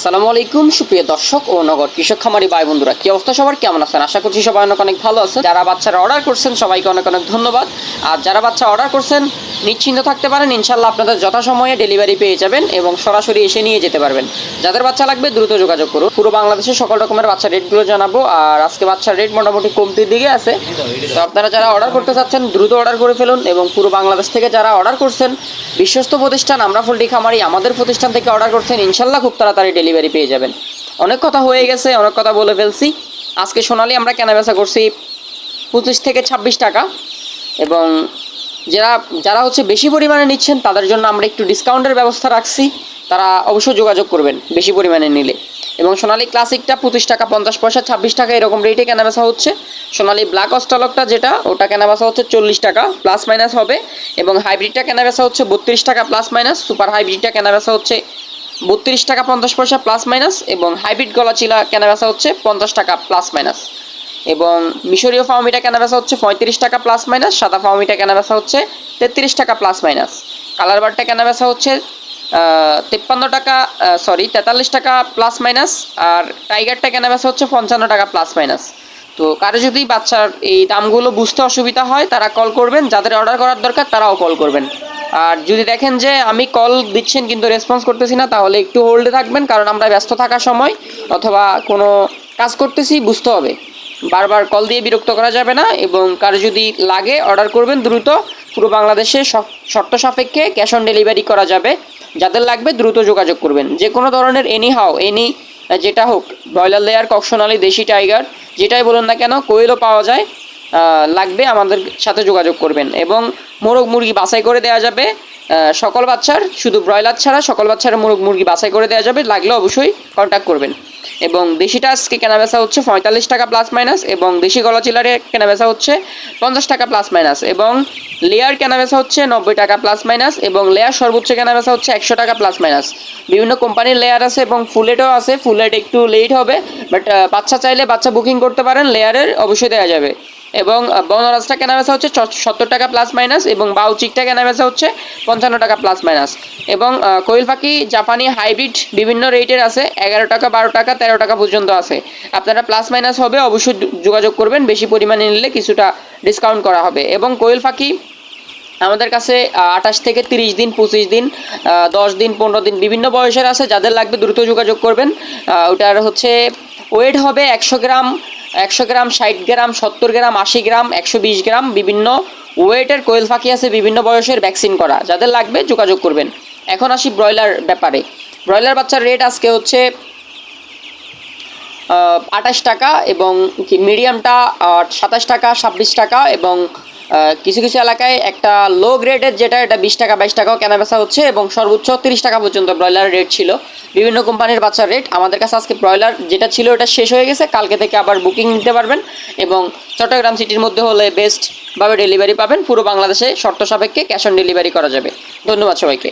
আসসালামু আলাইকুম, সুপ্রিয় দর্শক ও নগর কৃষক খামারি ভাই বন্ধুরা, কি অবস্থা সবার? কেমন আছেন? আশা করছি সবাই অনেক অনেক ভালো আছেন। যারা বাচ্চারা অর্ডার করছেন, সবাইকে অনেক অনেক ধন্যবাদ। আর যারা বাচ্চা অর্ডার করছেন নিশ্চিন্ত থাকতে পারেন, ইনশাল্লাহ আপনাদের যথাসময়ে ডেলিভারি পেয়ে যাবেন এবং সরাসরি এসে নিয়ে যেতে পারবেন। যাদের বাচ্চা লাগবে দ্রুত যোগাযোগ করুন। পুরো বাংলাদেশে সকল রকমের বাচ্চা রেটগুলো জানাব আর আজকে বাচ্চার রেট মোটামুটি কমতির দিকে আছে। তো আপনারা যারা অর্ডার করতে চাচ্ছেন, দ্রুত অর্ডার করে ফেলুন এবং পুরো বাংলাদেশ থেকে যারা অর্ডার করছেন, বিশ্বস্ত প্রতিষ্ঠান আমরা ফুলটি খামারি আমাদের প্রতিষ্ঠান থেকে অর্ডার করছেন, ইনশাল্লাহ খুব তাড়াতাড়ি ডেলিভারি পেয়ে যাবেন। অনেক কথা হয়ে গেছে, অনেক কথা বলে ফেলছি। আজকে সোনালি আমরা কেনাবেচা করছি পঁচিশ থেকে ছাব্বিশ টাকা এবং যারা যারা হচ্ছে বেশি পরিমাণে নিচ্ছেন, তাদের জন্য আমরা একটু ডিসকাউন্টের ব্যবস্থা রাখছি। তারা অবশ্যই যোগাযোগ করবেন বেশি পরিমাণে নিলে। এবং সোনালি ক্লাসিকটা পঁচিশ টাকা, পঞ্চাশ পয়সা, ছাব্বিশ টাকা এরকম রেটে কেনাবেচা হচ্ছে। সোনালি ব্ল্যাক অস্টলকটা যেটা, ওটা কেনাবেচা হচ্ছে চল্লিশ টাকা প্লাস মাইনাস হবে। এবং হাইব্রিডটা কেনাবেচা হচ্ছে বত্রিশ টাকা প্লাস মাইনাস সুপার হাইব্রিডটা কেনাবেচা হচ্ছে বত্রিশ টাকা, পঞ্চাশ পয়সা প্লাস মাইনাস এবং হাইব্রিড গলা চিলা কেনাবেচা হচ্ছে পঞ্চাশ টাকা প্লাস মাইনাস এবং মিশরীয় ফাউমিটা কেনাবেচা হচ্ছে পঁয়ত্রিশ টাকা প্লাস মাইনাস সাদা ফাউমিটা কেনাবেচা হচ্ছে তেত্রিশ টাকা প্লাস মাইনাস কালার বারটা কেনাবেচা হচ্ছে তেপ্পান্ন টাকা সরি তেতাল্লিশ টাকা প্লাস মাইনাস আর টাইগারটা কেনা কেনাবেচা হচ্ছে পঞ্চান্ন টাকা প্লাস মাইনাস তো কারও যদি বাচ্চার এই দামগুলো বুঝতে অসুবিধা হয়, তারা কল করবেন, যাদের অর্ডার করার দরকার, তারাও কল করবেন। আর যদি দেখেন যে আমি কল দিচ্ছেন কিন্তু রেসপন্স করতেছি না, তাহলে একটু হোল্ডে থাকবেন, কারণ আমরা ব্যস্ত থাকার সময় অথবা কোনো কাজ করতেছি, বুঝতে হবে। বারবার কল দিয়ে বিরক্ত করা যাবে না এবং কারও যদি লাগে অর্ডার করবেন, দ্রুত পুরো বাংলাদেশে শর্ত সাপেক্ষে ক্যাশ অন ডেলিভারি করা যাবে। যাদের লাগবে দ্রুত যোগাযোগ করবেন। যে কোনো ধরনের এনি হাও এনি যেটা হোক, ব্রয়লার লেয়ার ককশনালি দেশি টাইগার, যেটাই বলুন না কেন, কোয়েলও পাওয়া যায় লাগবে আমাদের সাথে যোগাযোগ করবেন। এবং মোরগ মুরগি বাছাই করে দেওয়া যাবে সকল বাচ্চার, শুধু ব্রয়লার ছাড়া সকল বাচ্চার মোরগ মুরগি বাছাই করে দেওয়া যাবে, লাগলে অবশ্যই কন্ট্যাক্ট করবেন। এবং দেশি টাস্কে কেনাবেচা হচ্ছে পঁয়তাল্লিশ টাকা প্লাস মাইনাস এবং দেশি গলা চিলারে কেনাবেচা হচ্ছে পঞ্চাশ টাকা প্লাস মাইনাস এবং লেয়ার কেনাবেচা হচ্ছে নব্বই টাকা প্লাস মাইনাস এবং লেয়ার সর্বোচ্চ কেনাবেচা হচ্ছে একশো টাকা প্লাস মাইনাস বিভিন্ন কোম্পানির লেয়ার আছে এবং ফুলেটও আছে ফুলেট একটু লেট হবে বাট বাচ্চা চাইলে বাচ্চা বুকিং করতে পারেন লেয়ারের অবশ্যই দেওয়া যাবে। এবং বনরাজটা কেনাবেচা হচ্ছে সত্তর টাকা প্লাস মাইনাস এবং বাউচিকটা কেনাবেচা হচ্ছে পঞ্চান্ন টাকা প্লাস মাইনাস এবং কোয়েল পাখি জাপানি হাইব্রিড বিভিন্ন রেটের আছে, এগারো টাকা, বারো টাকা, তেরো টাকা পর্যন্ত আছে। আপনারা প্লাস মাইনাস হবে, অবশ্যই যোগাযোগ করবেন, বেশি পরিমাণে নিলে কিছুটা ডিসকাউন্ট করা হবে। এবং কোয়েল পাখি আমাদের কাছে আঠাশ থেকে তিরিশ দিন, পঁচিশ দিন দশ দিন, পনেরো দিন বিভিন্ন বয়সের আছে, যাদের লাগবে দ্রুত যোগাযোগ করবেন। ওটার হচ্ছে ওয়েট হবে একশো গ্রাম একশো গ্রাম, ষাট গ্রাম, সত্তর গ্রাম, আশি গ্রাম, একশো বিশ গ্রাম বিভিন্ন ওয়েটের কোয়েল পাখি আছে, বিভিন্ন বয়সের ভ্যাকসিন করা। যাদের লাগবে যোগাযোগ করবেন। এখন আসি ব্রয়লার ব্যাপারে। ব্রয়লার বাচ্চার রেট আজকে হচ্ছে আঠাশ টাকা এবং কি, মিডিয়ামটা সাতাশ টাকা, ছাব্বিশ টাকা এবং কিছু কিছু এলাকায় একটা লো গ্রেডের যেটা, এটা বিশ টাকা, বাইশ টাকাও কেনা বেচা হচ্ছে এবং সর্বোচ্চ তিরিশ টাকা পর্যন্ত ব্রয়লার রেট ছিল। বিভিন্ন কোম্পানির বাচ্চার রেট আমাদের কাছে আজকে ব্রয়লার যেটা ছিল এটা শেষ হয়ে গেছে। কালকে থেকে আবার বুকিং নিতে পারবেন এবং চট্টগ্রাম সিটির মধ্যে হলে বেস্টভাবে ডেলিভারি পাবেন। পুরো বাংলাদেশে শর্ত সাপেক্ষে ক্যাশ অন ডেলিভারি করা যাবে। ধন্যবাদ সবাইকে।